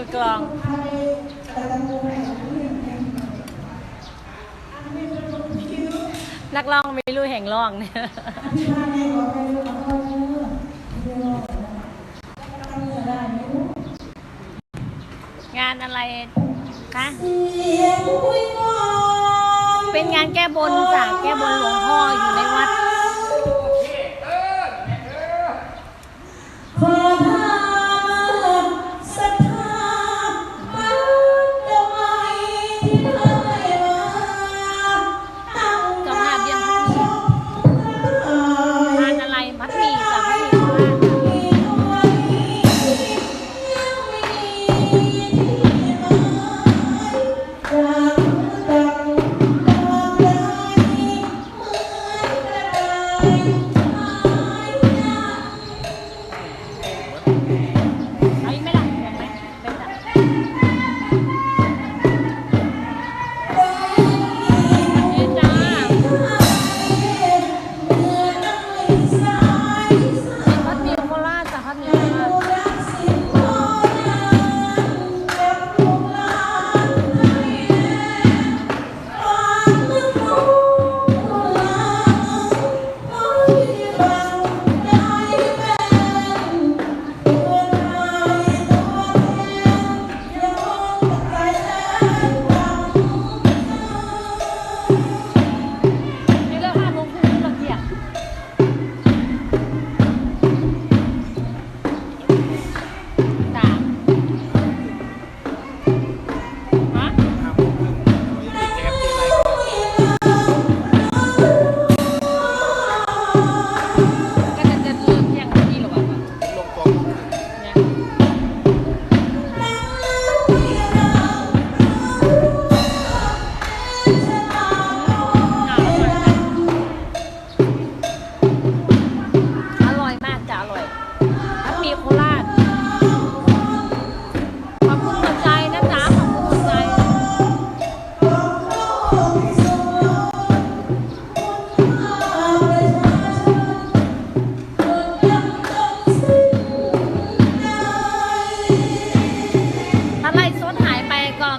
ือกลองนักร้องไม่รู้แห่งร้องเนี่ยงานอะไรคะเป็นงานแก้บนจากแก้บนหลวงพ่ออยู่ในวัด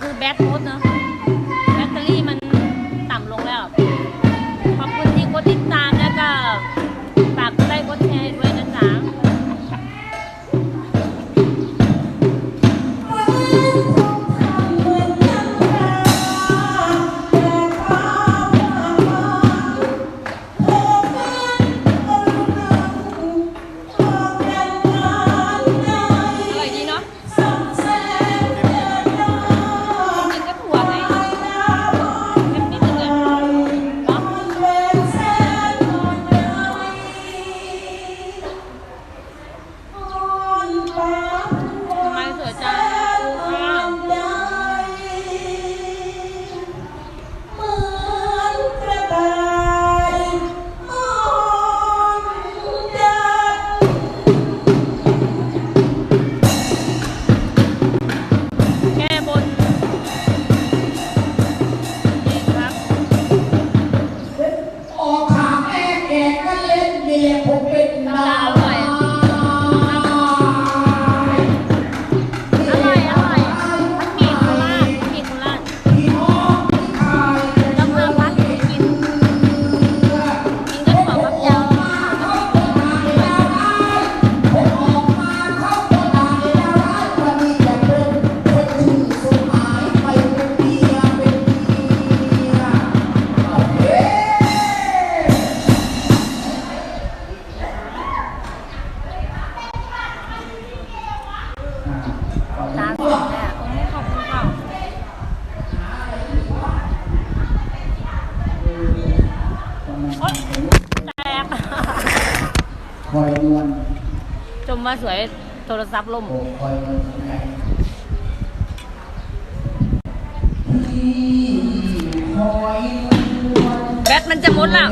คือแบดมดเนาะ มาสวยโทรศัพท์ล่มแบตมันจะหมดแล้ว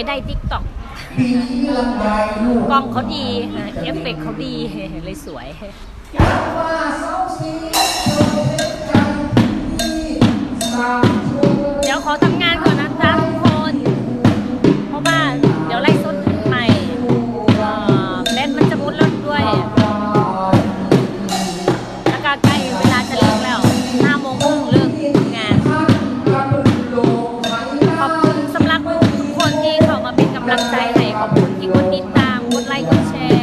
ยได้ติ๊กต็อกกล้องเขาดี เอฟเฟกเขาดีเลยสวยเดี๋ยวขอทำงาน กำลังใจให้ขอบคุณที่กดติดตามกดไลค์กดแชร์